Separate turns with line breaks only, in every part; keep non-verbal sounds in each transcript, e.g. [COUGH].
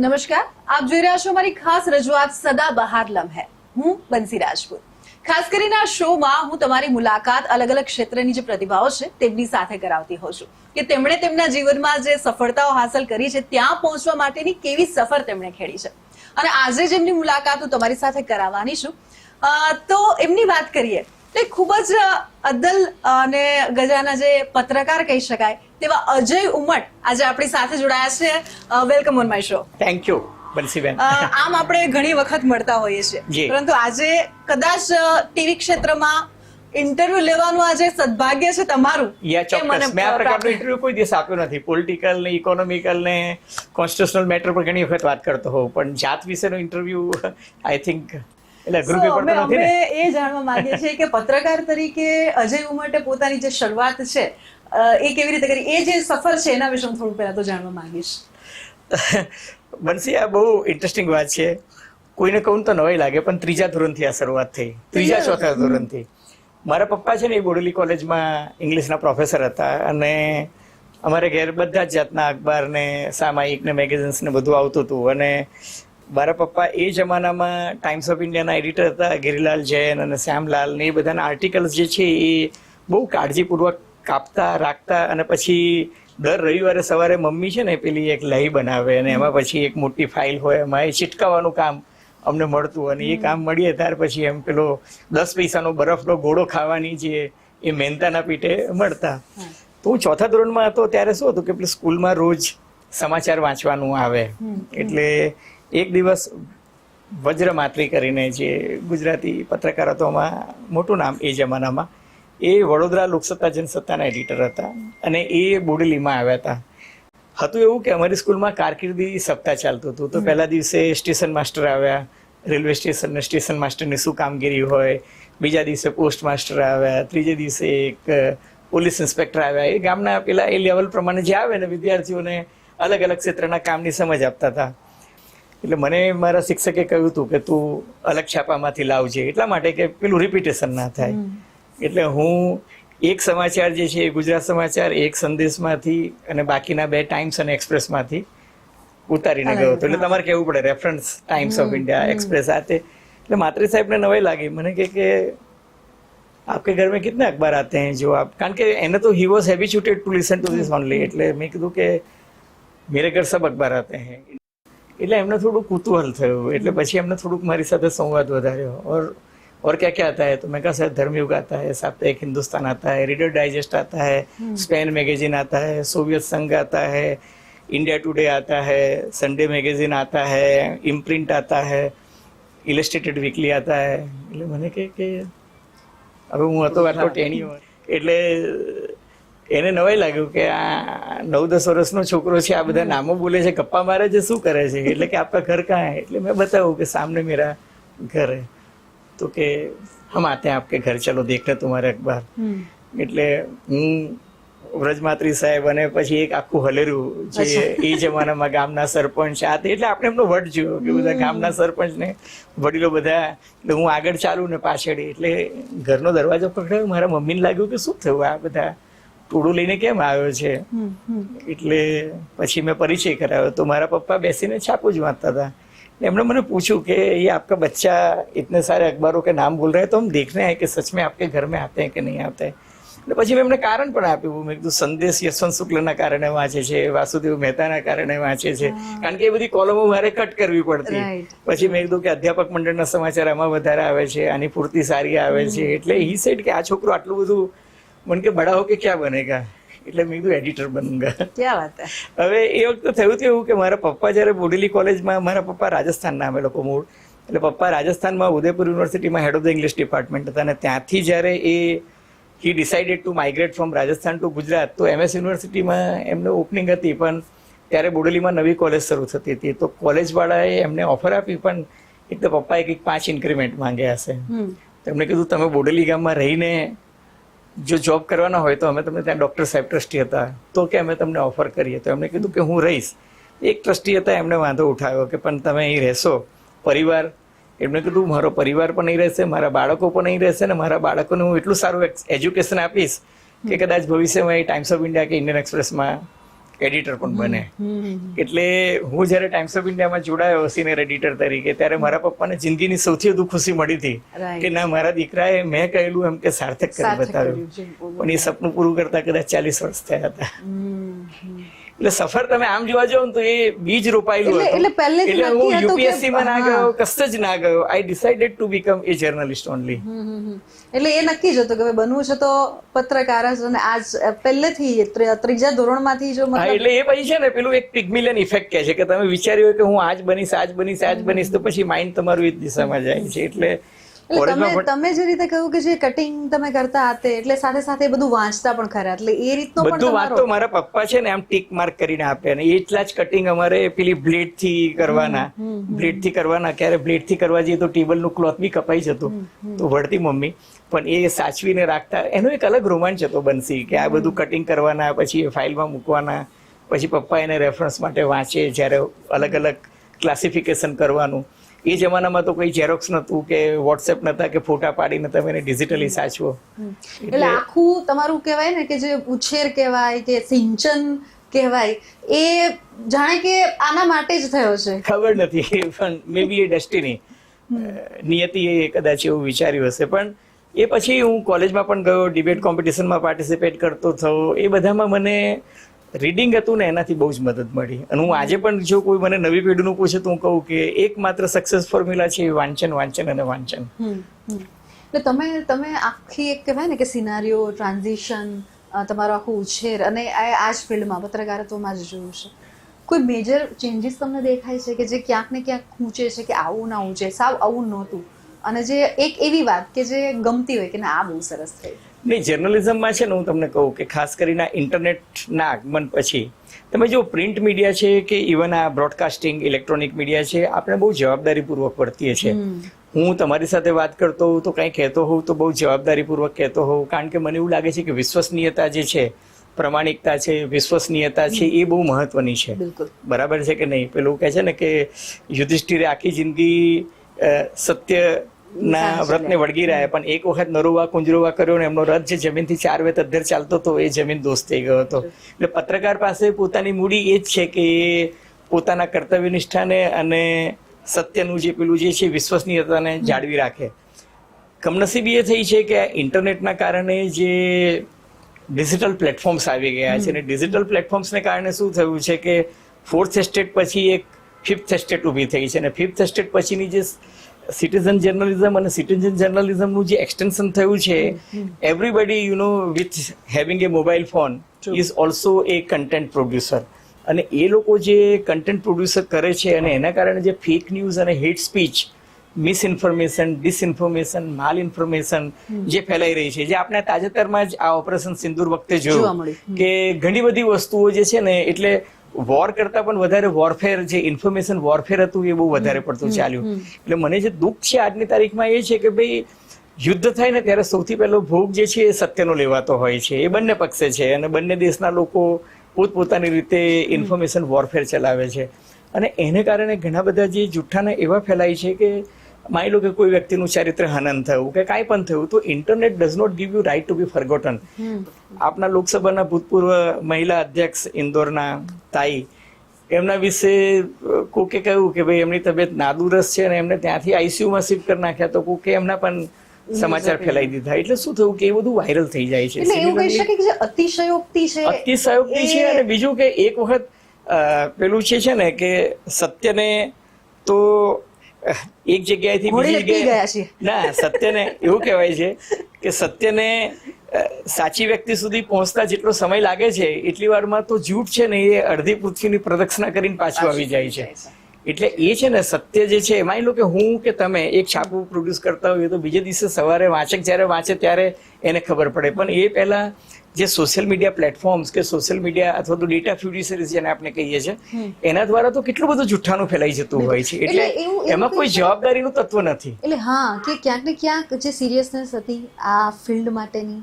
નમસ્કાર, આપ જોઈ રહ્યા છો મારી ખાસ રજૂઆત સદા બહાર લમ્હે. હું બંસી રાજપૂત. ખાસ કરીને આ શોમાં હું તમારી મુલાકાત અલગ અલગ ક્ષેત્રની જે પ્રતિભાઓ છે તેમની સાથે કરાવતી હોઉં છું. કે તેમણે તેમના જીવનમાં જે સફળતાઓ હાંસલ કરી છે ત્યાં પહોંચવા માટેની કેવી સફર તેમણે ખેડી છે. અને આજે જેમની મુલાકાત હું તમારી સાથે કરાવવાની છું તો એમની વાત કરીએ, તે ખૂબ જ અદલ અને ગજાના જે પત્રકાર કહી શકાય તેવા અજય ઉમટ આજે આપણી સાથે જોડાયા છે. Welcome on my show
thank you બંસીબેન.
આમ આપણે ઘણી વખત મળતા હોઈએ છીએ. પરંતુ આજે કદાચ ટીવી ક્ષેત્રમાં ઇન્ટરવ્યુ લેવાનું આજે સદભાગ્ય છે તમારું?
યા
મને
ચોક્કસ. મેં આ પ્રકારનું ઇન્ટરવ્યુ કોઈ દિવસ આપ્યું નથી. પોલિટિકલ ને ઇકોનોમિકલ ને કોન્સ્ટિટ્યુશનલ મેટર પર ઘણી વખત વાત કરતો હોઉં. પણ જાત વિશેનો ઇન્ટરવ્યુ આઈ થિંક
અમે એ જાણવા માંગીએ છીએ કે પત્રકાર તરીકે અજય ઉમટે પોતાની જે શરૂઆત છે એ કેવી રીતે કરી? એ જે સફર છે એના વિશે હું થોડું પહેલા તો જાણવા માંગીશ. [LAUGHS]
બનસી આ બહુ ઇન્ટરેસ્ટિંગ વાત છે. કોઈને કહું તો નવાઈ લાગે પણ ત્રીજા ધોરણથી આ શરૂઆત થઈ. ત્રીજા ચોથા ધોરણથી. મારા પપ્પા છે ને એ બોડેલી કોલેજમાં ઇંગ્લિશના પ્રોફેસર હતા અને અમારે ઘેર બધા જ જાતના અખબાર ને સામાયિક ને મેગેઝિન્સ ને બધું આવતું હતું. અને મારા પપ્પા એ જમાનામાં ટાઈમ્સ ઓફ ઇન્ડિયાના એડિટર હતા ગિરિલાલ જૈન અને શ્યામલાલ ને એ બધાના આર્ટિકલ્સ જે છે એ બહુ કાળજીપૂર્વક કાપતા રાખતા અને પછી દર રવિવારે સવારે મમ્મી છે ને પેલી એક લહી બનાવે અને એમાં પછી એક મોટી ફાઇલ હોય એમાં એ છીટકાવાનું કામ અમને મળતું અને એ કામ મળીએ ત્યાર પછી એમ પેલો દસ પૈસાનો બરફનો ગોળો ખાવાની જે એ મહેનતાના પીઠે મળતા. તો હું ચોથા ધોરણમાં હતો ત્યારે શું હતું કે પેલું સ્કૂલમાં રોજ સમાચાર વાંચવાનું આવે. એટલે એક દિવસ વજ્રમાત્રી કરીને જે ગુજરાતી પત્રકાર હતો એમાં મોટું નામ એ જમાનામાં એ વડોદરા લોકસત્તા જનસત્તાના એડિટર હતા અને એ બોડેલીમાં આવ્યા હતા. હતું એવું કે અમારી સ્કૂલમાં કારકિર્દી સપ્તાહ ચાલતું હતું. તો પહેલા દિવસે સ્ટેશન માસ્ટર આવ્યા રેલવે સ્ટેશન ને સ્ટેશન માસ્ટરની શું કામગીરી હોય બીજા દિવસે પોસ્ટ માસ્ટર આવ્યા ત્રીજે દિવસે એક પોલીસ ઇન્સ્પેક્ટર આવ્યા. એ ગામના પેલા એ લેવલ પ્રમાણે જે આવે ને વિદ્યાર્થીઓને અલગ અલગ ક્ષેત્રના કામની સમજ આપતા હતા. એટલે મને મારા શિક્ષકે કહ્યું હતું કે તું અલગ છાપામાંથી લાવજે એટલા માટે કે પેલું રિપીટેશન ના થાય એટલે હું એક સમાચાર જે છે એ ગુજરાત સમાચાર એક સંદેશમાંથી અને બાકીના બે ટાઈમ્સ અને એક્સપ્રેસમાંથી ઉતારીને ગયો હતો એટલે તમારે કહેવું પડે reference Times of India Express આ તે એટલે માત્રી સાહેબને નવાઈ લાગી મને કે કે आपके घर में कितने अखबार आते हैं जो आप કારણ કે એને તો he was habituated to listen to this only એટલે મેં કીધું કે મેરે ઘર સબ અખબાર આતે हैं એટલે એમને થોડું કુતૂહલ થયું એટલે પછી એમને થોડુંક મારી સાથે સંવાદ વધાર્યો और और क्या क्या आता है तो मैं कहा सर धर्मयुग आता है साप्ताहिक हिंदुस्तान आता है रीडर डाइजेस्ट आता है स्पेन मैगजीन आता है सोवियत संघ आता है इंडिया टुडे आता है संडे मैगजीन आता है इम्प्रिंट आता है ઇલસ્ટ્રેટેડ વીકલી આતા હે એટલે મને કહે કે હવે હું હતો આટલો ટેણીયો એટલે એને નવાઈ લાગ્યું કે આ નવ દસ વર્ષનો છોકરો છે આ બધા નામો બોલે છે કપ્પા મારે છે શું કરે છે? એટલે કે આપકા ઘર કાં હે? એટલે મેં બતાવ્યું કે સામને મેરા ઘર હે. તો કે હમ આતે હૈ આપકે ઘર ચલો દેખને તુમ્હારે અખબાર. એટલે હું વ્રજમાત્રી સાહેબ અને પછી એક આખું હલેરું જે એ જમાનામાં ગામના સરપંચ આ એટલે આપણે એમનો વટ જોયો કે બધા ગામના સરપંચને વડીલો બધા એટલે હું આગળ ચાલુ ને પાછળ એટલે ઘરનો દરવાજો પકડાયો. મારા મમ્મીને લાગ્યું કે શું થયું આ બધા? ટોળું લઈને કેમ આવ્યો છે એટલે પછી મેં પરિચય કરાવ્યો તો મારા પપ્પા બેસીને છાપું જ વાંચતા હતા એટલે એમણે મને પૂછ્યું કે ये आपका बच्चा इतने सारे अखबारों के नाम बोल रहे हैं तो हम देखने आए कि सच में आपके घर में आते हैं कि नहीं आते हैं એટલે પછી મેં એમને કારણ પણ આપ્યું મેં કીધું સંદેશ યશવંત શુક્લના કારણે વાંચે છે વાસુદેવ મહેતાના કારણે વાંચે છે કારણ કે એ બધી કોલમો મારે કટ કરવી પડતી
Right.
પછી મેં કીધું કે અધ્યાપક મંડળના સમાચાર આમાં વધારે આવે છે આની પૂર્તિ સારી આવે છે એટલે હી સેડ કે આ છોકરો આટલું બધું મને કે બડા હો કે ક્યાં બનેગા? એટલે મેં કીધું એડિટર બનૂંગા.
ક્યાં વાત
હવે એ વખતે થયું એવું કે મારા પપ્પા જ્યારે બોડેલી કોલેજમાં મારા પપ્પા રાજસ્થાનના અમે લોકો મૂળ. એટલે પપ્પા રાજસ્થાનમાં ઉદયપુર યુનિવર્સિટીમાં head of the English department હતા અને ત્યાંથી જ્યારે એ he decided to migrate from Rajasthan to Gujarat તો એમએસ યુનિવર્સિટીમાં એમને ઓપનિંગ હતી પણ ત્યારે બોડેલીમાં નવી કોલેજ શરૂ થતી હતી. તો કોલેજવાળાએ એમને ઓફર આપી પણ એક તો પપ્પાએ કંઈક પાંચ ઇન્ક્રીમેન્ટ માંગ્યા હશે. તો એમણે કીધું તમે બોડેલી ગામમાં રહીને જો જોબ કરવાના હોય તો અમે તમને ત્યાં ડૉક્ટર સાહેબ ટ્રસ્ટી હતા. તો કે અમે તમને ઓફર કરીએ. તો એમણે કીધું કે હું રહીશ. એક ટ્રસ્ટી હતા, એમણે વાંધો ઉઠાવ્યો કે પણ તમે અહીં રહેશો. પરિવાર? એમણે કીધું, મારો પરિવાર પણ અહીં રહેશે, મારા બાળકો પણ અહીં રહેશે ને મારા બાળકોને હું એટલું સારું એજ્યુકેશન આપીશ કે કદાચ ભવિષ્યમાં એ ટાઈમ્સ ઓફ ઇન્ડિયા કે ઇન્ડિયન એક્સપ્રેસમાં એડિટર પણ બને. એટલે હું જ્યારે ટાઈમ્સ ઓફ ઇન્ડિયામાં જોડાયો સિનિયર એડિટર તરીકે ત્યારે મારા પપ્પાને જિંદગીની સૌથી વધુ ખુશી મળી હતી કે ના મારા દીકરાએ મેં કહેલું એમ કે સાર્થક કરી બતાવ્યું. પણ એ સપનું પૂરું કરતા કદાચ ચાલીસ વર્ષ થયા હતા. એટલે સફર તમે આમ જોવા જાવ તો એ બીજ રોપાયેલું
એટલે-
હતું.
એટલે પહેલેથી
એટલે હું યુપીએસસી માં ના ગયો કશે જ ના ગયો. I decided to become
a journalist only. એટલે એ નક્કી જ હતું કે બનવું છે તો પત્રકાર જ અને આજ પહેલેથી ત્રી- ત્રીજા ધોરણમાંથી જો
એટલે એ પછી છે ને પેલું એક પિગમિલિયન ઇફેક્ટ કહે છે કે તમે વિચાર્યું કે હું આજ બનીશ આજ બનીશ આજ બનીશ તો પછી માઇન્ડ તમારું એ જ દિશામાં જાય છે. એટલે
તમે તમે જે રીતે કહ્યું કે જે કટિંગ તમે કરતા હતા એટલે સાથે સાથે બધું વાંચતા પણ ખરા. એટલે એ રીતનો
બધું વાંચતો મારા પપ્પા છે ને આમ ટીક માર્ક કરીને આપે અને એટલા જ કટિંગ અમારે પેલી બ્લેડથી કરવાના. બ્લેડથી કરવાના. ક્યારે બ્લેડથી કરવા જઈએ તો ટેબલનું ક્લોથ બી કપાઈ જતું. તો વળતી મમ્મી. પણ એ સાચવીને રાખતા એનો એક અલગ રોમાંચ હતો બનશી કે આ બધું કટિંગ કરવાના પછી ફાઇલમાં મૂકવાના પછી પપ્પા એને રેફરન્સ માટે વાંચે જ્યારે અલગ અલગ ક્લાસિફિકેશન કરવાનું. એ જમાનામાં તો કોઈ ઝેરોક્સ નતું કે વોટ્સએપ નતા કે ફોટા પાડીને તમે એને ડિજિટલી સાચવો.
એટલે આખું તમારું કહેવાય ને કે જે ઉછેર કહેવાય કે સિંચન કહેવાય એ જાણે કે આના માટે જ થયો છે.
ખબર નથી પણ મે બી એ ડેસ્ટિની એ કદાચ એવું વિચાર્યું હશે. પણ એ પછી હું કોલેજમાં પણ ગયો ડિબેટ કોમ્પિટિશનમાં પાર્ટિસિપેટ કરતો થયો. એ બધામાં મને રીડિંગ હતું ને, એનાથી બહુ જ મદદ મળી. અને હું આજે પણ જો કોઈ મને નવી પેઢીનું પૂછે તો હું કહું કે એકમાત્ર સક્સેસ ફોર્મ્યુલા છે એ વાંચન વાંચન અને વાંચન.
એટલે તમે તમે આખી એક કહેવાય ને કે સિનારીઓ ટ્રાન્ઝિશન તમારો આખો ઉછેર અને આ જ ફિલ્ડમાં પત્રકારત્વમાં જ જોયું છે. કોઈ મેજર ચેન્જીસ તમને દેખાય છે કે જે ક્યાંક ને ક્યાંક ઊંચે છે કે આવું ના ઊંચે, સાવ આવું નહોતું? અને જે એક એવી વાત કે જે ગમતી હોય કે ના, આ બહુ સરસ થઈ.
નહીં જર્નલિઝમમાં છે ને હું તમને કહું કે ખાસ કરીને ઇન્ટરનેટના આગમન પછી તમે જો પ્રિન્ટ મીડિયા છે કે ઇવન આ બ્રોડકાસ્ટિંગ ઇલેક્ટ્રોનિક મીડિયા છે આપણે બહુ જવાબદારીપૂર્વક વર્તીએ છીએ. હું તમારી સાથે વાત કરતો હોઉં તો કંઈ કહેતો હોઉં તો બહુ જવાબદારીપૂર્વક કહેતો હોઉં કારણ કે મને એવું લાગે છે કે વિશ્વસનીયતા જે છે પ્રમાણિકતા છે વિશ્વસનીયતા છે એ બહુ મહત્વની છે. બરાબર છે કે નહીં? પેલું કહે છે ને કે યુધિષ્ઠિરે આખી જિંદગી અ, સત્યના વ્રતને વળગી રહ્યા પણ એક વખત નરોવા કુંજરોવા કર્યો ને એમનો રથ જે જમીનથી ચાર વેત અધ્ધર ચાલતો હતો એ જમીન દોસ્ત થઈ ગયો હતો. એટલે પત્રકાર પાસે પોતાની મૂડી એ જ છે કે એ પોતાના કર્તવ્ય નિષ્ઠાને અને સત્યનું જે પેલું જે છે વિશ્વસનીયતાને જાળવી રાખે. કમનસીબી એ થઈ છે કે ઇન્ટરનેટના કારણે જે ડિજિટલ પ્લેટફોર્મ્સ આવી ગયા છે અને ડિજિટલ પ્લેટફોર્મ્સને કારણે શું થયું છે કે ફોર્થ એસ્ટેટ પછી એક ફિફ્થ એસ્ટેટ ઊભી થઈ છે અને ફિફ્થ એસ્ટેટ પછીની જે સિટીઝન જર્નલિઝમ અને સિટીઝન જર્નલિઝમનું જે એક્સટેન્શન થયું છે everybody you know with having a mobile phone is also a content producer અને એ લોકો જે કન્ટેન્ટ પ્રોડ્યુસર કરે છે અને એના કારણે જે ફેક ન્યૂઝ અને hate speech misinformation disinformation malinformation જે ફેલાઈ રહી છે. જે આપણે તાજેતરમાં જ આ ઓપરેશન સિંદૂર વખતે જોયું કે ઘણી બધી વસ્તુઓ જે છે ને એટલે વોર કરતા પણ વધારે વોરફેર જે ઇન્ફોર્મેશન વોરફેર હતું એ બહુ વધારે પડતું ચાલ્યું. એટલે મને જે દુઃખ છે આજની તારીખમાં એ છે કે ભાઈ યુદ્ધ થાય ને ત્યારે સૌથી પહેલો ભોગ જે છે એ સત્યનો લેવાતો હોય છે. એ બંને પક્ષે છે અને બંને દેશના લોકો પોતપોતાની રીતે ઇન્ફોર્મેશન વોરફેર ચલાવે છે. અને એને કારણે ઘણા બધા જે જુઠ્ઠાના એવા ફેલાય છે કે માની લો કે કોઈ વ્યક્તિનું ચારિત્ર હનન થયું કે કાંઈ પણ થયું તો internet does not give you right to be forgotten આપના લોકસભાના ભૂતપૂર્વ મહિલા અધ્યક્ષ ઇન્દોરના તાઈ એમના વિશે કોકે કહ્યું કે ભાઈ એમની તબિયત નાદુરસ્ત છે અને એમને ત્યાંથી આઈસીયુમાં શિફ્ટ કરી નાખ્યા તો કોકે એમના પણ સમાચાર ફેલાઈ દીધા. એટલે શું થયું કે એ બધું વાયરલ થઈ જાય છે.
એટલે એવું કહી શકે કે અતિશયોક્તિ છે
અતિશયોક્તિ છે અને બીજું કે એક વખત પેલું છે છે ને કે સત્યને તો એક જગ્યાએથી બીજી
જગ્યાએ
ના સત્યને એવું કહેવાય છે કે સત્યને સાચી વ્યક્તિ સુધી પહોંચતા જેટલો સમય લાગે છે એટલી વારમાં તો જૂઠ છે ને એ અડધી પૃથ્વીની પ્રદક્ષિણા કરીને પાછું આવી જાય છે. એટલે એ છે ને સત્ય જે છે માની લો કે હું કે તમે એક છાપું પ્રોડ્યુસ કરતા હોઈએ તો બીજે દિવસે સવારે વાંચક જ્યારે વાંચે ત્યારે એને ખબર પડે. પણ એ પહેલા જે સોશિયલ મીડિયા પ્લેટફોર્મ્સ કે સોશિયલ મીડિયા અથવા તો ડેટા ફ્યુડિશરીઝ જેને આપણે કહીએ છીએ એના દ્વારા તો કેટલું બધું જુઠ્ઠાનું ફેલાઈ જતું હોય છે.
એટલે
એમાં કોઈ? જવાબદારીનું તત્વ નથી.
એટલે હા કે ક્યાંક ને ક્યાંક જે સિરિયસનેસ હતી આ ફિલ્ડ માટેની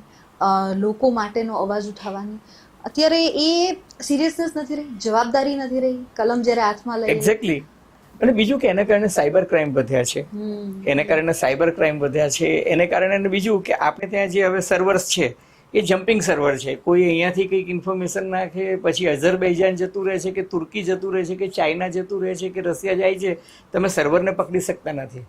લોકો માટેનો અવાજ ઉઠાવવાની અત્યારે એ સિરિયસનેસ નથી રહી જવાબદારી નથી રહી કલમ જ્યારે હાથમાં લઈ
એક્ઝેક્ટલી અને બીજું કે એને કારણે સાયબર ક્રાઇમ વધ્યા છે. એને કારણે સાયબર ક્રાઇમ વધ્યા છે. એને કારણે બીજું કે આપણે ત્યાં જે હવે સર્વર્સ છે એ જમ્પિંગ સર્વર છે. કોઈ અહીંયાથી કંઈક ઇન્ફોર્મેશન નાખે પછી અઝરબૈજાન જતું રહે છે કે તુર્કી જતું રહે છે કે ચાઇના જતું રહે છે કે રશિયા જાય છે તમે સર્વરને પકડી શકતા નથી.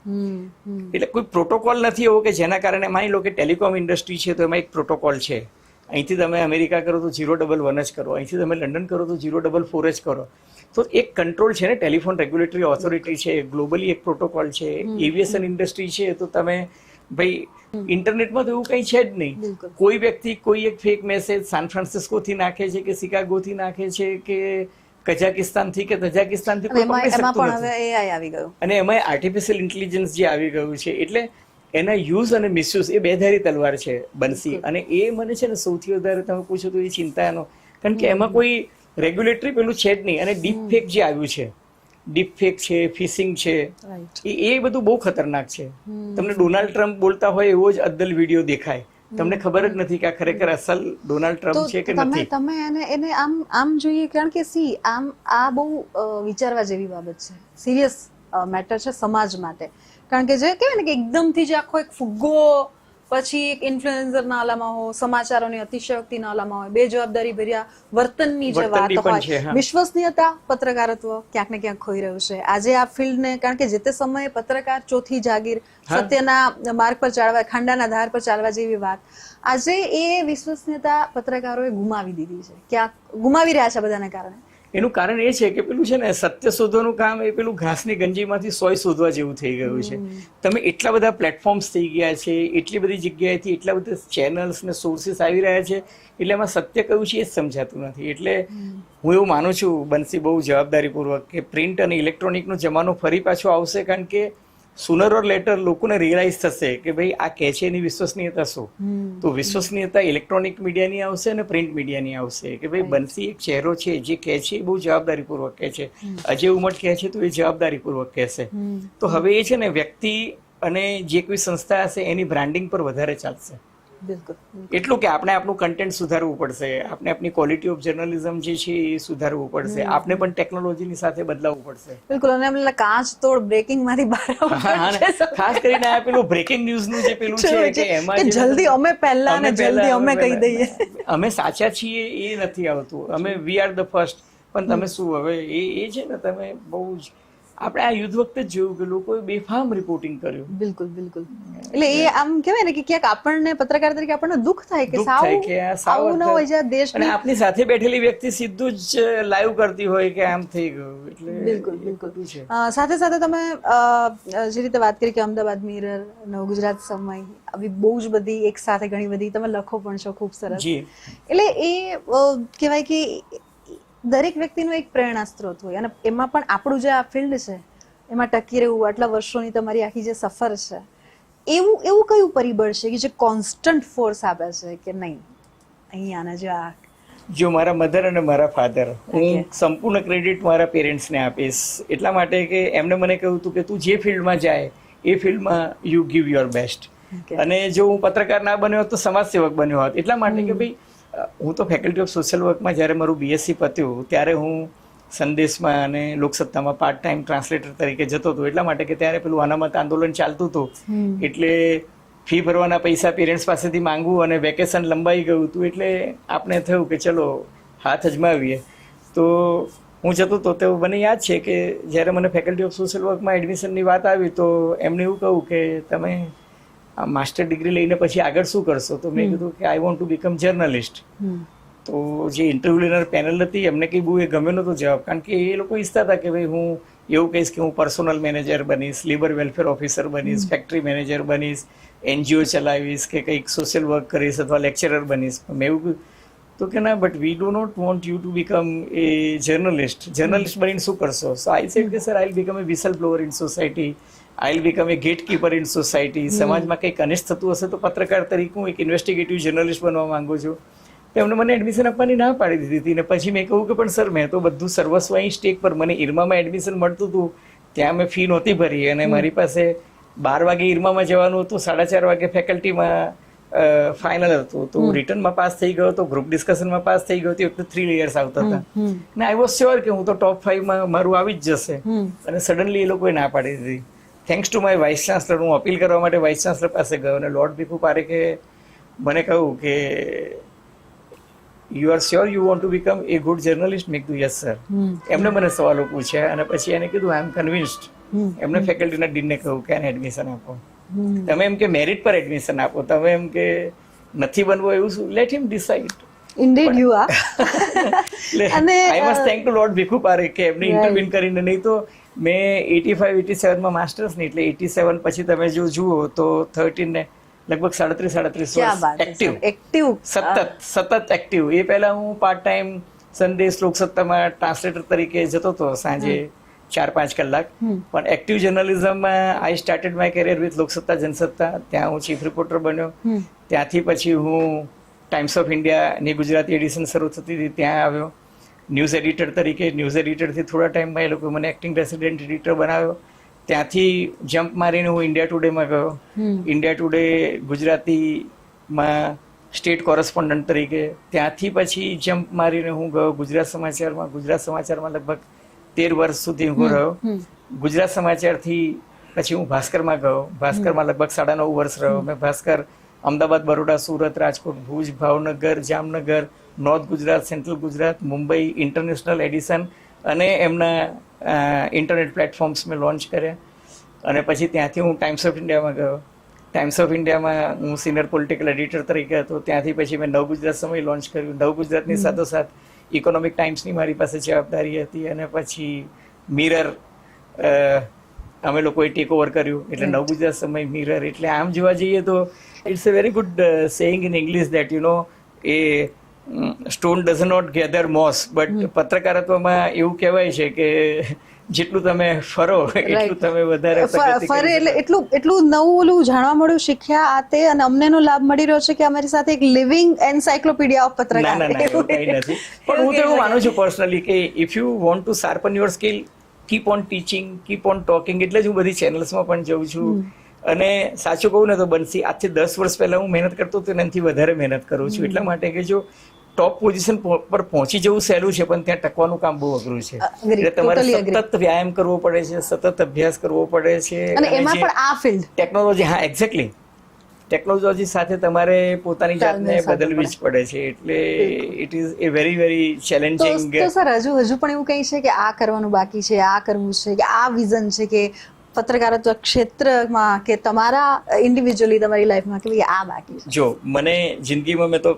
એટલે કોઈ પ્રોટોકોલ નથી એવો કે જેના કારણે માની લો કે ટેલિકોમ ઇન્ડસ્ટ્રી છે તો એમાં એક પ્રોટોકોલ છે. અહીંથી તમે અમેરિકા કરો તો ઝીરો ડબલ વન જ કરો. અહીંથી તમે લંડન કરો તો ઝીરો ડબલ ફોર જ કરો. તો એક કંટ્રોલ છે ને ટેલિફોન રેગ્યુલેટરી ઓથોરિટી છે. ગ્લોબલી એક પ્રોટોકોલ છે. એવિએશન ઇન્ડસ્ટ્રી છે તો તમે ભાઈ ઇન્ટરનેટમાં તો એવું કંઈ છે જ નહીં. કોઈ વ્યક્તિ કોઈ એક ફેક મેસેજ સાન ફ્રાન્સિસ્કોથી નાખે છે કે શિકાગોથી નાખે છે કે કઝાકિસ્તાનથી કે તજાકિસ્તાનથી
અને એમાં
આર્ટિફિશિયલ ઇન્ટેલિજન્સ જે આવી ગયું છે એટલે એના યુઝ અને મિસયુઝ એ બેધારી તલવાર છે બનસી અને એ મને છે ને સૌથી વધારે તમે પૂછો તો એ ચિંતાનો. કારણ કે એમાં કોઈ રેગ્યુલેટરી પેલું છે જ નહીં. અને ડીપ ફેક જે આવ્યું છે ડીપ ફેક છે ફિશિંગ છે એ એ બધું બહુ ખતરનાક છે. તમને ડોનાલ્ડ ટ્રમ્પ બોલતા હોય એવો જ અદ્દલ વીડિયો દેખાય. તમને ખબર જ નથી કે આ ખરેખર અસલ ડોનાલ્ડ ટ્રમ્પ છે કે નથી?
તમે એને એને આમ આમ જોઈએ કારણ કે સી આમ આ બહુ વિચારવા જેવી બાબત છે. સિરિયસ મેટર છે સમાજ માટે. કારણ કે જે કહેવાય ને કે એકદમથી જે આખો એક ફુગ્ગો પછી એક ઇન્ફ્લુએન્સરના આલામાં હોય સમાચારોની અતિશયોક્તિના આલામાં હોય બે જવાબદારી ભર્યા વર્તનની જે વાત હોય વિશ્વસનીયતા પત્રકારત્વ ક્યાંક ને ક્યાંક ખોઈ રહ્યું છે. આજે આ ફિલ્ડને કારણ કે જે તે સમયે પત્રકાર ચોથી જાગીર
હા.
સત્યના માર્ગ પર ચાલવા ખાંડાના ધાર પર ચાલવા જેવી વાત આજે એ વિશ્વસનીયતા પત્રકારોએ ગુમાવી દીધી છે. ક્યાંક ગુમાવી રહ્યા છે બધાને કારણે.
એનું કારણ એ છે કે પેલું છે ને સત્ય શોધવાનું કામ એ પેલું ઘાસની ગંજીમાંથી સોય શોધવા જેવું થઈ ગયું છે. તમે એટલા બધા પ્લેટફોર્મ્સ થઈ ગયા છે એટલી બધી જગ્યાએથી એટલા બધા ચેનલ્સ ને સોર્સિસ આવી રહ્યા છે એટલે એમાં સત્ય કયું છે એ જ સમજાતું નથી. એટલે હું એવું માનું છું બંસી બહુ જવાબદારીપૂર્વક કે પ્રિન્ટ અને ઇલેક્ટ્રોનિકનો જમાનો ફરી પાછો આવશે કારણ કે સુનર ઓર લેટર લોકોને રિયલાઇઝ થશે કે ભાઈ આ કહે છે એની વિશ્વસનીયતા શું? તો વિશ્વસનીયતા ઇલેક્ટ્રોનિક મીડિયાની આવશે અને પ્રિન્ટ મીડિયાની આવશે કે ભાઈ બંસી એક ચહેરો છે જે કહે છે એ બહુ જવાબદારીપૂર્વક કહે છે. અજય ઉમટ કહે છે તો એ જવાબદારીપૂર્વક કહેશે. તો હવે એ છે ને વ્યક્તિ અને જે કોઈ સંસ્થા હશે એની બ્રાન્ડિંગ પર વધારે ચાલશે. એટલું કે આપણે આપણું કન્ટેન્ટ સુધારવું પડશે આપણે આપણી ક્વોલિટી ઓફ જર્નલિઝમ જે છે એ સુધારવું પડશે આપણે પણ ટેકનોલોજીની સાથે બદલાવવું પડશે.
બિલકુલ અને આપણે કાચ તોડ બ્રેકિંગમાંથી બહાર.
ખાસ કરીને આ પેલું બ્રેકિંગ ન્યૂઝનું જે પેલું છે કે એમાં
જલ્દી અમે પહેલા અને જલ્દી અમે કહી દઈએ.
અમે સાચા છીએ એ નથી આવતું. અમે વી આર ધ ફર્સ્ટ પણ તમે શું હવે એ એ છે ને તમે બહુ જ આપણે આ યુદ્ધ વખતે જ જોયું કે લોકોએ બેફામ રિપોર્ટિંગ કર્યું.
બિલકુલ બિલકુલ. એટલે એ આમ કહેવાય ને કે ક્યાંક આપણને પત્રકાર તરીકે આપણને દુઃખ થાય કે સાવ ન હોય જ્યાં દેશ
અને આપની સાથે બેઠેલી વ્યક્તિ સીધું જ લાઈવ કરતી હોય કે આમ થઈ ગયું. એટલે
બિલકુલ, બિલકુલ. સાથે સાથે તમે જે રીતે વાત કરી કે અમદાવાદ મિરર નવ ગુજરાત સમય આવી બહુ જ બધી એક સાથે ઘણી બધી તમે લખો પણ છો ખૂબ સરસ. એટલે એ કહેવાય કે દરેક વ્યક્તિનો એક પ્રેરણા સ્ત્રોત હોય. અને એમાં પણ આપણું જે આ ફિલ્ડ છે એમાં ટકી રહેવું આટલા વર્ષોની તમારી આખી જે સફર છે એવું એવું કયું પરિબળ છે કે જે કોન્સ્ટન્ટ ફોર્સ આપે છે કે નહીં? અહીંયાના જે આ
જો મારા મધર અને મારા ફાધર હું સંપૂર્ણ ક્રેડિટ મારા પેરેન્ટ્સને આપીશ. એટલા માટે કે એમણે મને કહ્યું હતું કે તું જે ફિલ્ડમાં જાય એ ફિલ્ડમાં યુ ગીવ યોર બેસ્ટ અને જો હું પત્રકાર ના બન્યો હોત તો સમાજ સેવક બન્યો હોત. એટલા માટે કે ભાઈ હું તો ફેકલ્ટી ઓફ સોશિયલ વર્કમાં જ્યારે મારું બીએસસી પત્યું ત્યારે હું સંદેશમાં અને લોકસત્તામાં પાર્ટ ટાઈમ ટ્રાન્સલેટર તરીકે જતો હતો. એટલા માટે કે ત્યારે પેલું અનામત આંદોલન ચાલતું હતું. એટલે ફી ભરવાના પૈસા પેરેન્ટ્સ પાસેથી માંગવું અને વેકેશન લંબાઈ ગયું હતું. એટલે આપણે થયું કે ચલો હાથ અજમાવીએ. તો હું જતો તો તે મને યાદ છે કે જ્યારે મને ફેકલ્ટી ઓફ સોશિયલ વર્કમાં એડમિશનની વાત આવી તો એમને એવું કહું કે તમે માસ્ટર ડિગ્રી લઈને પછી આગળ શું કરશો? તો મેં કીધું કે I want to become journalist તો જે ઇન્ટરવ્યુ લેનાર પેનલ હતી એમને કંઈ બહુ એ ગમ્યો નહોતો જવાબ. કારણ કે એ લોકો ઈચ્છતા હતા કે ભાઈ હું એવું કહીશ કે હું પર્સોનલ મેનેજર બનીશ લેબર વેલફેર ઓફિસર બનીશ ફેક્ટરી મેનેજર બનીશ એનજીઓ ચલાવીશ કે કંઈક સોશિયલ વર્ક કરીશ અથવા લેક્ચરર બનીશ. મેં એવું તો કે ના but we do not want you to become a journalist journalist બનીને શું કરશો? સો આઈ સેડ કે sir I become a whistleblower in society I become a gatekeeper in society સમાજમાં કંઈક અનિષ્ટ થતું હશે તો પત્રકાર તરીકે હું એક ઇન્વેસ્ટિગેટિવ જર્નલિસ્ટ બનવા માંગુ છું. તો એમણે મને એડમિશન આપવાની ના પાડી દીધી હતી. ને પછી મેં કહ્યું કે પણ સર મેં તો બધું સર્વસ્વ અહીં સ્ટેક પર. મને ઇરમામાં એડમિશન મળતું હતું. ત્યાં મેં ફી નહોતી ભરી. અને મારી પાસે બાર વાગે ઈરમામાં જવાનું હતું. સાડા ચાર વાગે ફેકલ્ટીમાં ફાઇનલ હતું. તો રિટર્નમાં પાસ થઈ ગયો તો ગ્રુપ ડિસ્કશનમાં પાસ થઈ ગયો તો થ્રી યર્સ આવતા હતા. ને આઈ વોઝ શ્યોર કે હું તો ટોપ ફાઈવમાં મારું આવી જ જશે. અને સડનલી એ લોકોએ ના પાડી દીધી. Thanks to my vice chancellor હું અપીલ કરવા માટે વાઇસ ચાન્સલર પાસે ગયો અને લોર્ડ ભીખુ પારેખે મને કહ્યું કે you are sure you want to become a good journalist મેં કીધું યસ સર એમને મને સવાલો પૂછ્યા અને પછી એને કીધું આઈ એમ કન્વિન્સ્ડ એમને ફેકલ્ટીના ડીનને કહ્યું કે એને એડમિશન આપો. તમે એમ કે મેરિટ પર એડમિશન આપો તમે એમ કે નથી બનવું એવું શું? Let him decide
indeed you are અને,
I
must
thank to Lord Bhikhu Parekh કે એમને
Right.
ઇન્ટરવ્યુ કરીને. નહીં તો મેં એટી ફાઈવ એટી સેવનમાં માસ્ટર્સની એટલે એટી સેવન પછી તમે જો જુઓ તો થર્ટીન ને લગભગ સાડત્રીસ સાડત્રીસ વર્ષ એક્ટિવ
એક્ટિવ
સતત સતત એક્ટિવ એ પહેલા હું પાર્ટ ટાઈમ સંદેશ લોકસત્તામાં ટ્રાન્સલેટર તરીકે જતો હતો સાંજે ચાર પાંચ કલાક પણ active જર્નલિઝમમાં I started my career with Loksatta Jansatta ત્યાં હું ચીફ રિપોર્ટર બન્યો. ત્યાંથી પછી હું ટાઈમ્સ ઓફ ઇન્ડિયાની ગુજરાતી એડિશન શરૂ થતી હતી ત્યાં આવ્યો. ન્યૂઝ એડિટર તરીકે ન્યૂઝ એડિટરથી થોડા ટાઈમમાં એ લોકો મને એક્ટિંગ રેસિડેન્ટ એડિટર બનાવ્યો. ત્યાંથી જમ્પ મારીને હું ઇન્ડિયા ટુડેમાં ગયો. ઇન્ડિયા ટુડે ગુજરાતીમાં સ્ટેટ કોરસ્પોન્ડન્ટ તરીકે. ત્યાંથી પછી જમ્પ મારીને હું ગયો ગુજરાત સમાચારમાં. ગુજરાત સમાચારમાં લગભગ તેર વર્ષ સુધી હું રહ્યો. ગુજરાત સમાચારથી પછી હું ભાસ્કરમાં ગયો. ભાસ્કરમાં લગભગ સાડા નવ વર્ષ રહ્યો. મેં Bhaskar Ahmedabad Baroda Surat Rajkot Bhuj Bhavnagar Jamnagar north Gujarat central Gujarat Mumbai international edition અને એમના ઇન્ટરનેટ પ્લેટફોર્મ્સ મેં લોન્ચ કર્યા. અને પછી ત્યાંથી હું ટાઈમ્સ ઓફ ઇન્ડિયામાં ગયો. ટાઈમ્સ ઓફ ઇન્ડિયામાં હું સિનિયર પોલિટિકલ એડિટર તરીકે હતો. ત્યાંથી પછી મેં નવ ગુજરાત સમય લોન્ચ કર્યું. નવ ગુજરાતની સાથોસાથ ઇકોનોમિક ટાઈમ્સની મારી પાસે જવાબદારી હતી અને પછી મિરર અમે લોકોએ ટેક ઓવર કર્યું. એટલે નવ ગુજરાત સમય મિરર એટલે આમ જોવા જઈએ તો it's a very good saying in English that you know a stone does not gather moss but પત્રકારત્વમાં એવું કહેવાય છે કે જેટલું તમે ફરો એટલું તમે વધારે
ફરે એટલે એટલું એટલું નવું ઓલું જાણવા મળ્યું શીખ્યા આ તે અને અમને એનો લાભ મળી રહ્યો છે કે અમારી સાથે એક લિવિંગ એન્સાયક્લોપીડિયા ઓફ પત્રકાર
ના ના કંઈ નથી. [LAUGHS] પણ હું તો એવું માનું છું પર્સનલી કે if you want to sharpen your skill keep on teaching keep on talking એટલે જ હું બધી ચેનલ્સમાં પણ જઉં છું. અને સાચું કહું ને તો બંસી આજથી દસ વર્ષ પહેલા હું મહેનત કરતો હતો એનાથી વધારે મહેનત કરું છું. એટલા માટે કે જો ટોપ પોઝિશન પર પહોંચી જવું સહેલું છે પણ ત્યાં ટકવાનું કામ બહુ અઘરું છે. એટલે તમારે સતત વ્યાયામ કરવો પડે છે સતત અભ્યાસ કરવો પડે છે
અને એમાં પણ આ ફિલ્ડ
ટેકનોલોજી હા એક્ઝેક્ટલી ટેકનોલોજી સાથે તમારે પોતાની જાતને બદલવી જ પડે. છે એટલે it is a very
very
challenging
તો સર હજુ હજુ પણ એવું કંઈ છે કે આ કરવાનું બાકી છે આ કરવું છે કે આ વિઝન છે કે પત્રકારત્વ ક્ષેત્રમાં કે તમારા ઇન્ડિવિજ્યુઅલી તમારી લાઈફમાં કે ભાઈ આ બાકી
જો મને જિંદગીમાં મેં તો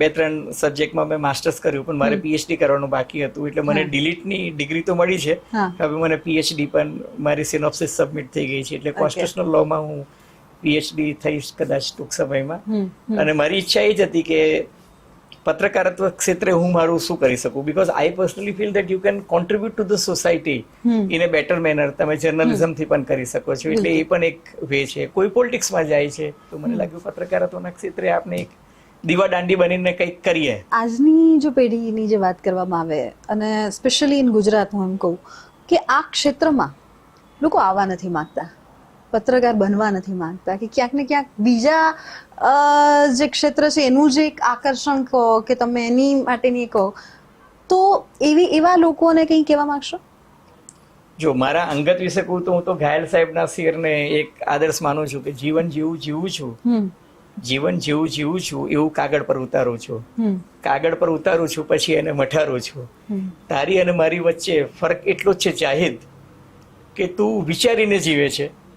બે ત્રણ સબ્જેક્ટમાં મેં માસ્ટર્સ કર્યું પણ મારે પીએચડી કરવાનું બાકી હતું એટલે મને ડિલીટની ડિગ્રી તો મળી છે. હવે મને પીએચડી પણ મારી સિનોપ્સિસ સબમિટ થઈ ગઈ છે એટલે કોન્સ્ટિટ્યુશનલ લોમાં હું પીએચડી થઈશ કદાચ ટૂંક સમયમાં. અને મારી ઈચ્છા એ જ હતી કે પત્રકારત્વ ક્ષેત્રે હું મારું શું કરી શકું? Because I personally feel that you can contribute to the
society.
In a better manner તમે જર્નલિઝમથી પણ કરી શકો છો. એટલે એ પણ એક વે છે. કોઈ પોલિટિક્સમાં જાય છે તો મને લાગ્યું પત્રકારત્વના ક્ષેત્રે આપણે એક દીવા દાંડી બનીને કંઈક કરીએ.
આજની જો પેઢીની જે વાત કરવામાં આવે અને સ્પેશિયલી ઇન ગુજરાત હું એમ કહું કે આ ક્ષેત્રમાં લોકો આવવા નથી માંગતા. પત્રકાર બનવા નથી માંગતા કે ક્યાંક ને ક્યાંક બીજા જે ક્ષેત્ર છે એનું જે એક આકર્ષણ કહો કે તમે એની માટેની કહો. તો એવી એવા લોકોને કંઈ કહેવા માગશો?
જો મારા અંગત વિશે કહું તો હું તો ઘાયલ સાહેબના શેરને એક આદર્શ માનું છું કે જીવન જીવું જીવું છું. જીવન જેવું જીવું છું એવું કાગળ પર ઉતારું છું. કાગળ પર ઉતારું છું પછી એને મઠારું છું. તારી અને મારી વચ્ચે ફરક એટલો જ છે જાહેદ કે તું વિચારીને જીવે છે.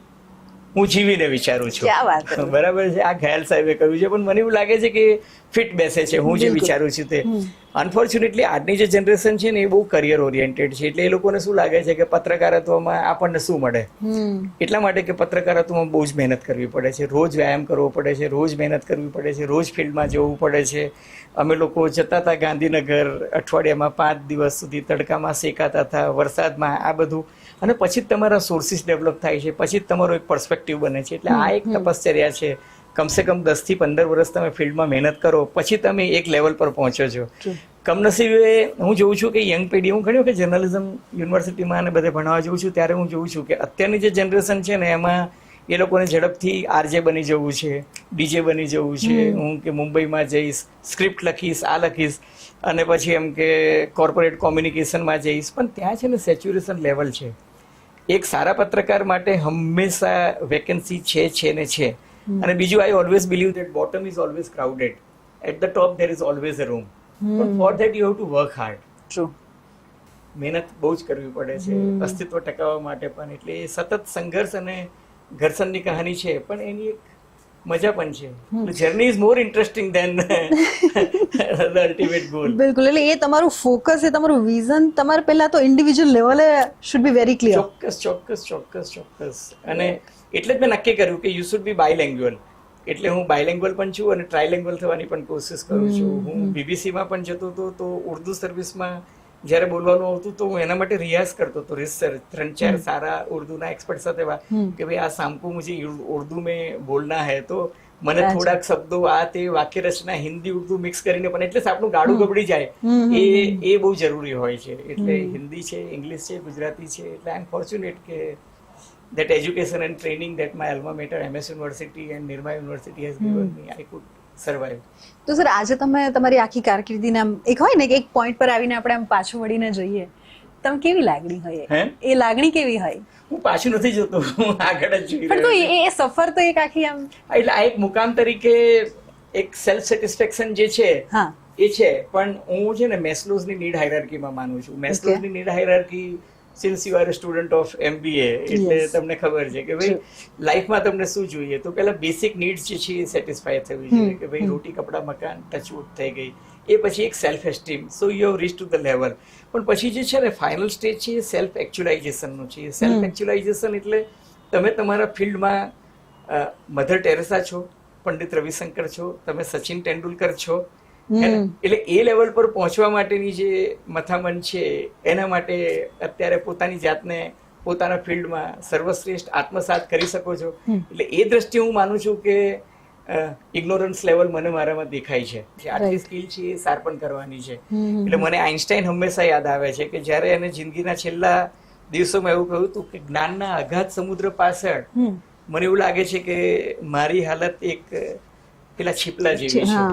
હું જીવીને વિચારું છું. બરાબર છે આ ઘાયલ સાહેબે કહ્યું છે પણ મને એવું લાગે છે કે ફિટ બેસે છે હું જે વિચારું છું તે. અનફોર્ચ્યુનેટલી આજની જે જનરેશન છે ને એ બહુ કરિયર ઓરિએન્ટેડ છે એટલે એ લોકોને શું લાગે છે કે પત્રકારત્વમાં આપણને શું મળે? એટલા માટે કે પત્રકારત્વમાં બહુ જ મહેનત કરવી પડે છે રોજ વ્યાયામ કરવો પડે છે રોજ મહેનત કરવી પડે છે રોજ ફિલ્ડમાં જવું પડે છે. અમે લોકો જતા હતા ગાંધીનગર અઠવાડિયામાં પાંચ દિવસ સુધી તડકામાં શેકાતા હતા વરસાદમાં આ બધું. અને પછી જ તમારા સોર્સિસ ડેવલપ થાય છે પછી જ તમારો એક પર્સપેક્ટિવ બને છે. એટલે આ એક તપશ્ચર્યા છે. કમસે કમ દસથી પંદર વર્ષ તમે ફિલ્ડમાં મહેનત કરો પછી તમે એક લેવલ પર પહોંચો છો. કમનસીબે હું જોઉં છું કે યંગ પેઢી હું ઘણી વખત જર્નલિઝમ યુનિવર્સિટીમાં અને બધે ભણવા જઉં છું ત્યારે હું જોઉં છું કે અત્યારની જે જનરેશન છે ને એમાં એ લોકોને ઝડપથી આરજે બની જવું છે ડીજે બની જવું છે. હું કે મુંબઈમાં જઈશ સ્ક્રિપ્ટ લખીશ આ લખીશ અને પછી એમ કે કોર્પોરેટ કોમ્યુનિકેશનમાં જઈશ. પણ ત્યાં છે ને સેચ્યુરેશન લેવલ છે. એક સારા પત્રકાર માટે હંમેશા વેકેન્સી છે છે ને છે. અને બીજું I always believe that bottom is always crowded at the top there is always a room for that you have to work hard
through
મહેનત બહુ જ કરવી પડે છે. અસ્તિત્વ ટકાવવા માટે પણ. એટલે સતત સંઘર્ષ અને ઘર્ષણની કહાની છે. પણ એની એક મજા પણ છે. Journey is more interesting than the ultimate goal
બિલકુલ એટલે એ તમારું ફોકસ એ તમારું વિઝન તમારે પહેલા તો ઇન્ડિવિજ્યુઅલ લેવલે શુડ બી વેરી ક્લિયર
ચોક્કસ ચોક્કસ ચોક્કસ ચોક્કસ. અને એટલે જ મેં નક્કી કર્યું કે યુ શુડ બી બાયલેંગ્યુઅલ એટલે હું બાયલેંગ્વલ પણ છું અને ટ્રાયલેંગ્વલ થવાની પણ કોશિશ કરું છું. હું બીબીસીમાં પણ જતો હતો તો ઉર્દુ સર્વિસમાં જ્યારે બોલવાનું આવતું તો હું એના માટે રિયાઝ કરતો હતો રિસર્ચ ત્રણ ચાર સારા ઉર્દુના એક્સપર્ટ સાથે કે ભાઈ આ સામકો મુજે ઉર્દુ મેં બોલના હૈ. તો મને થોડાક શબ્દો આ તે વાક્ય રચના હિન્દી ઉર્દુ મિક્સ કરીને પણ એટલે આપણું ગાડું ગબડી જાય. એ એ બહુ જરૂરી હોય છે. એટલે હિન્દી છે ઇંગ્લિશ છે ગુજરાતી છે એટલે આઈ એમ ફોર્ચ્યુનેટ કે that education training training that my mater M MS university and Nirma university has given me I could survive.
તો સર આજે તમે તમારી આખી કારકિર્દીના એક હોય ને કે એક પોઈન્ટ પર આવીને આપણે આમ પાછું વળીને જોઈએ તમે કેવી લાગણી હોય? એ લાગણી કેવી હોય?
હું પાછું નથી જતો હું આગળ જ જોઈ
પણ તો એ સફર તો એક આખી આમ
એટલે આ એક મુકામ તરીકે એક સેલ્ફ સેટિસ્ફેક્શન જે છે
હા.
એ છે. પણ હું છે ને મેસ્લોઝની નીડ હાયરાર્કીમાં માનું છું. મેસ્લોઝની need hierarchy since you are a student of MBA એટલે તમને ખબર છે કે ભાઈ લાઈફમાં તમને શું જોઈએ? તો પેલા બેસિક નીડ્સ જે છે એ સેટિસ્ફાય થવી જોઈએ કે ભાઈ રોટી કપડા મકાન ટચવુડ થઈ ગઈ. એ પછી એક self esteem so you have reach to the level પણ પછી જે છે ને ફાઇનલ સ્ટેજ છે એ સેલ્ફ એકચ્યુલાઇઝેશનનું છે. સેલ્ફ એકચ્યુલાઇઝેશન એટલે તમે તમારા ફિલ્ડમાં મધર ટેરેસા છો પંડિત રવિશંકર છો તમે સચિન તેંડુલકર છો? એટલે એ લેવલ પર પહોંચવા માટેની જે મથામણ છે એના માટે અત્યારે પોતાની જાતને પોતાના ફિલ્ડમાં સર્વશ્રેષ્ઠ આત્મસાત કરી શકો છો. એટલે એ દ્રષ્ટિએ હું માનું છું કે ઇગ્નોરન્સ લેવલ મને મારામાં દેખાય છે. આટલી સ્કિલ છે એ શાર્પન કરવાની છે. એટલે મને આઈન્સ્ટાઈન હંમેશા યાદ આવે છે કે જ્યારે એને જિંદગીના છેલ્લા દિવસોમાં એવું કહ્યું હતું કે જ્ઞાનના અગાધ સમુદ્ર પાછળ મને એવું લાગે છે કે મારી હાલત એક પેલા છીપલા જેવી છે.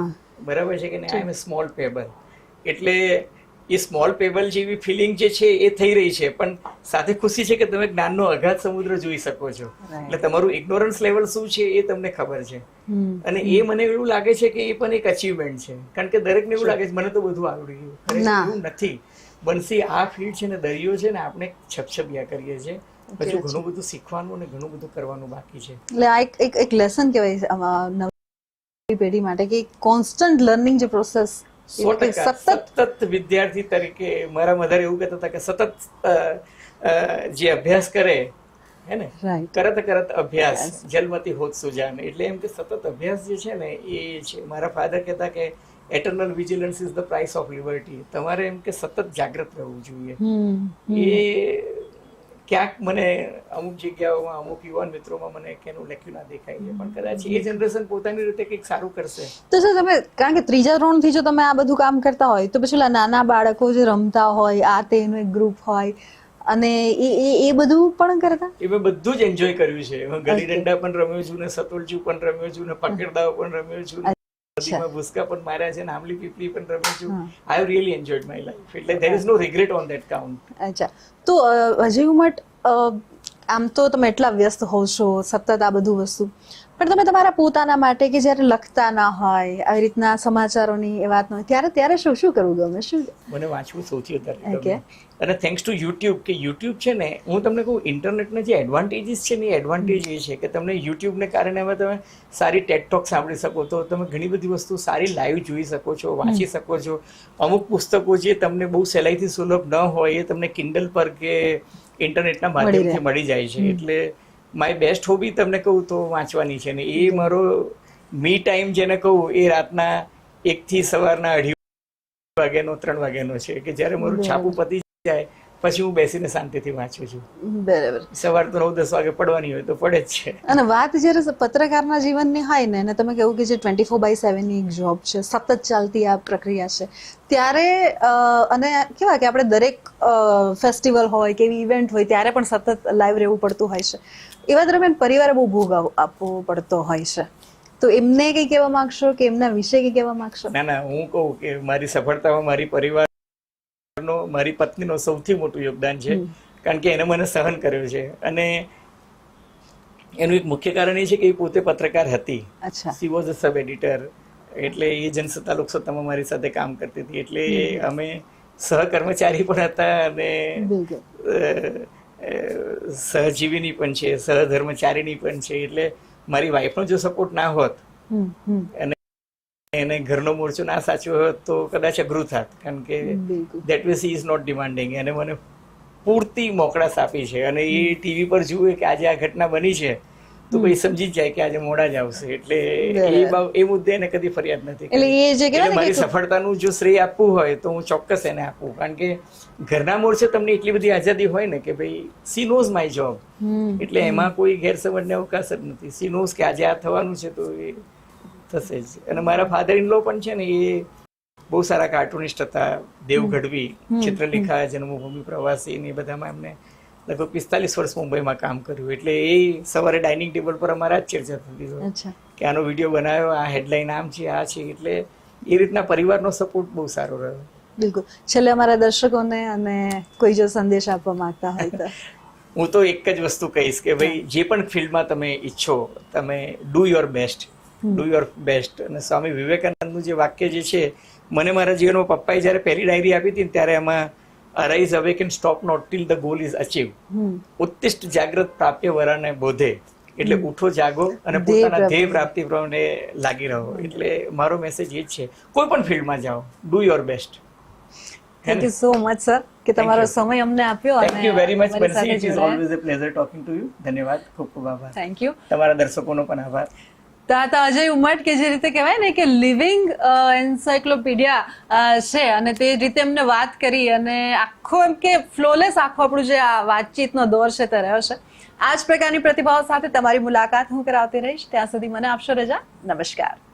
બરાબર છે કે આઈ એમ સ્મોલ પેબલ એટલે એ સ્મોલ પેબલ જેવી ફિલિંગ જે છે એ થઈ રહી છે પણ સાથે ખુશી છે કે તમે જ્ઞાનનો અગાધ સમુદ્ર જોઈ શકો છો. એટલે તમારું ઇગ્નોરન્સ લેવલ શું છે એ તમને ખબર છે. અને એ મને એવું લાગે છે કે એ પણ એક અચીવમેન્ટ છે. કારણ કે દરેકને એવું લાગે છે મને તો બધું આવડી ગયું. એવું નથી. બનશી આ ફિલ્ડ છે ને દરિયો છે ને આપણે છપછપિયા કરીએ છીએ. હજુ ઘણું બધું શીખવાનું અને ઘણું બધું કરવાનું બાકી છે.
એટલે આ એક એક લેસન કહેવાય પેઢી માટે કે કોન્સ્ટન્ટ લર્નિંગ જે પ્રોસેસ
સતત વિદ્યાર્થી તરીકે મારા મધર એવું કહેતા હતા કે સતત જે અભ્યાસ કરે હે ને? કરત કરત અભ્યાસ જલમતી હોત સુજાન. એટલે એમ કે સતત અભ્યાસ જે છે ને એ છે. મારા ફાધર કહેતા કે eternal vigilance is the price of liberty તમારે એમ કે સતત જાગૃત રહેવું જોઈએ. એ ક્યાંક મને અમુક જગ્યાઓમાં અમુક યુવાન મિત્રોમાં મને કેનું લખ્યું ના દેખાય છે. પણ કદાચ એ જનરેશન પોતાની રીતે કંઈક સારું કરશે.
તો સર તમે કારણ કે ત્રીજા ધોરણથી જો તમે આ બધું કામ કરતા હોય તો પછી નાના બાળકો જે રમતા હોય આ તેનું એક ગ્રુપ હોય અને એ એ એ બધું પણ કરતા?
એ મેં બધું જ એન્જોય કર્યું છે. ગલી ડંડા પણ રમ્યો છું ને સતોલજી પણ રમ્યો છું ને પકડદાવ પણ રમ્યો છું નદીમાં ભૂસકા પણ માર્યા છે ને આમલી પીપલી પણ રમી છું. I have really enjoyed my life એટલે there is no regret on that count
અચ્છા. તો અજય ઉમટ આમ તો તમે એટલા વ્યસ્ત હોવ છો સતત આ બધું વસ્તુ. પણ તમે તમારા પોતાના માટે કે જ્યારે લખતા ના હોય આવી રીતના સમાચારોની એ વાત ન હોય ત્યારે ત્યારે શું શું કરવું ગમે? શું?
મને વાંચવું સૌથી વધારે
Okay.
અને થેન્ક્સ ટુ યુટ્યુબ કે યુટ્યુબ છે ને હું તમને કહું ઇન્ટરનેટના જે એડવાન્ટેજીસ છે ને એ એડવાન્ટેજ એ છે કે તમને યુટ્યુબને કારણે હવે તમે સારી ટેકટોક સાંભળી શકો તો તમે ઘણી બધી વસ્તુ સારી લાઈવ જોઈ શકો છો વાંચી શકો છો. અમુક પુસ્તકો જે તમને બહુ સહેલાઈથી સુલભ ન હોય એ તમને કિન્ડલ પર કે ઇન્ટરનેટના માધ્યમથી મળી જાય છે. એટલે માય બેસ્ટ હોબી તમને કહું તો વાંચવાની છે ને. એ મારો મી ટાઈમ જેને કહું એ રાતના એકથી સવારના અઢી વાગ્યાનો ત્રણ વાગ્યાનો છે કે જ્યારે મારું છાપું પતી જાય પછી હું બેસીને શાંતિથી વાંચું છું.
બરાબર.
સવાર તો નવ દસ વાગે પડવાની હોય તો પડે જ છે.
અને વાત જ્યારે પત્રકારના જીવનની હોય ને અને તમે કહ્યું કે જે ટ્વેન્ટી ફોર બાય સેવનની એક જોબ છે સતત ચાલતી આ પ્રક્રિયા છે ત્યારે અને કેવા કે આપણે દરેક ફેસ્ટિવલ હોય કે એવી ઇવેન્ટ હોય ત્યારે પણ સતત લાઈવ રહેવું પડતું હોય છે. એવા દરમિયાન પરિવારે બહુ ભોગ આપ- આપવો પડતો હોય છે. તો એમને કંઈ કહેવા માંગશો કે એમના વિશે કંઈ કહેવા માંગશો?
ના ના હું કહું કે મારી સફળતામાં મારી પરિવારનો મારી પત્નીનો સૌથી મોટું યોગદાન છે. કારણ કે એને મને સહન કર્યું છે. અને એનું એક મુખ્ય કારણ એ છે કે એ પોતે પત્રકાર હતી. She was a sub editor એટલે એ જનસત્તા લોકસત્તામાં મારી સાથે કામ કરતી હતી. એટલે અમે સહકર્મચારી પણ હતા અને સહજીવીની પણ છે સહધર્મચારીની પણ છે. એટલે મારી વાઈફનો જો સપોર્ટ ના હોત અને એને ઘરનો મોરચો ના સાચવ્યો હોત તો કદાચ અઘરું થાત. કારણ કે that way she is not demanding એને મને પૂરતી મોકળાશ આપી છે. અને એ ટીવી પર જુએ કે આજે આ ઘટના બની છે તો ભાઈ સમજી જ જાય કે આજે મોડા જ આવશે. એટલે એ એ મુદ્દે એને કદી ફરિયાદ નથી
એટલે એ જે કે
મારી સફળતાનું જો શ્રેય આપવું હોય તો હું ચોક્કસ એને આપું. કારણ કે ઘરના મોરચે તમને એટલી બધી આઝાદી હોય ને કે ભાઈ સી નોઝ માય જોબ એટલે એમાં કોઈ ગેરસમજને અવકાશ જ નથી. સી નોઝ કે આજે આ થવાનું છે તો એ થશે જ. અને મારા ફાધર ઇન લો પણ છે ને એ બહુ સારા કાર્ટુનિસ્ટ હતા. દેવ ગઢવી. ચિત્રલેખા જન્મભૂમિ પ્રવાસી ને એ બધામાં એમને લગભગ પિસ્તાલીસ વર્ષ મુંબઈમાં કામ કર્યું. એટલે એ સવારે ડાઇનિંગ ટેબલ પર અમારા જ ચર્ચા થતી કે આનો વીડિયો બનાવ્યો આ હેડલાઇન આમ છે આ છે એટલે એ રીતના પરિવારનો સપોર્ટ બહુ સારો રહ્યો.
બિલકુલ. છેલ્લે અમારા દર્શકોને અને કોઈ જો સંદેશ આપવા માંગતા હોય તો.
હું તો એક જ વસ્તુ કહીશ કે ભાઈ જે પણ ફિલ્ડમાં તમે ઈચ્છો તમે do your best do your best. અને સ્વામી વિવેકાનંદનું જે વાક્ય જે છે મને મારા જીવનમાં પપ્પાએ જ્યારે પહેલી ડાયરી આપી હતી ત્યારે એમાં arise awake can stop not till the goal is
achieve
ઉત્તિષ્ટ જાગ્રત પ્રાપ્ય વરાને બોધે. એટલે ઉઠો જાગો અને પોતાના ધ્યેય પ્રાપ્તિ પ્રમાણે લાગી રહો. એટલે મારો મેસેજ એ જ છે કોઈ પણ ફિલ્ડમાં જાઓ. Do your best.
Thank you so much sir કે તમારો સમય અમને આપ્યો
થેન્ક યુ વેરી મચ
અમારી
it
is
always a pleasure talking to you ધન્યવાદ. ખૂબ ખૂબ આભાર.
થેન્ક યુ
તમારા દર્શકોનો પણ આભાર.
તો આ તો અજય ઉમટ કે જે રીતે કહેવાય ને કે લિવિંગ એન્સાયક્લોપીડિયા છે અને તે રીતે એમને વાત કરી અને આખો એમ કે ફ્લોલેસ આખો આપણું જે આ વાતચીતનો દોર છે તે રહ્યો છે. આ જ પ્રકારની પ્રતિભાઓ સાથે તમારી મુલાકાત હું કરાવતી રહીશ. ત્યાં સુધી મને આપશો રજા. નમસ્કાર.